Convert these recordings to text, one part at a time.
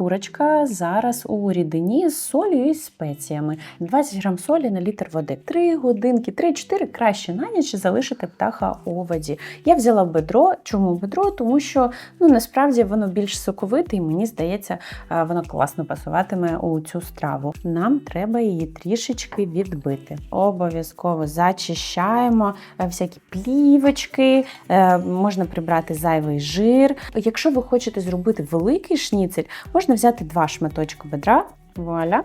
курочка зараз у рідині з солью і спеціями. 20 грам солі на літр води. 3 годинки, 3-4 краще на ніч залишити птаха у воді. Я взяла бедро. Чому бедро? Тому що ну насправді воно більш соковите, і мені здається, е, воно класно пасуватиме у цю страву. Нам треба її трішечки відбити. Обов'язково зачищаємо е, всякі плівочки, е, можна прибрати зайвий жир. Якщо ви хочете зробити великий шніцель, можна взяти два шматочки бедра. Вуаля.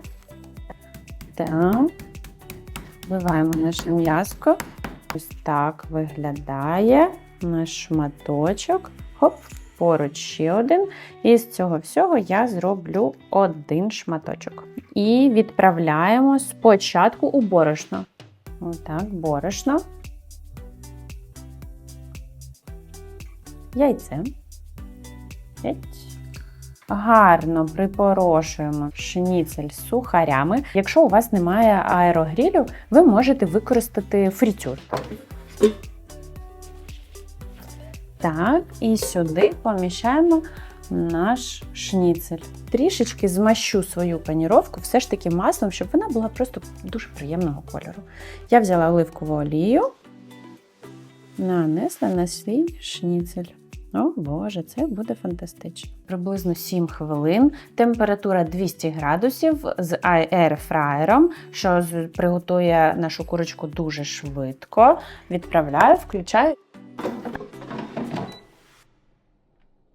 Так. Вбиваємо наше м'яско. Ось так виглядає наш шматочок. Хоп, поруч ще один. І з цього всього я зроблю один шматочок. І відправляємо спочатку у борошно. Отак, борошно. Яйце. П'ять. Гарно припорошуємо шніцель з сухарями. Якщо у вас немає аерогрілю, ви можете використати фрітюр. Так, і сюди поміщаємо наш шніцель. Трішечки змащу свою паніровку все ж таки маслом, щоб вона була просто дуже приємного кольору. Я взяла оливкову олію, нанесла на свій шніцель. О Боже, це буде фантастично. Приблизно 7 хвилин. Температура 200 градусів з аерфраєром, що приготує нашу курочку дуже швидко. Відправляю, включаю.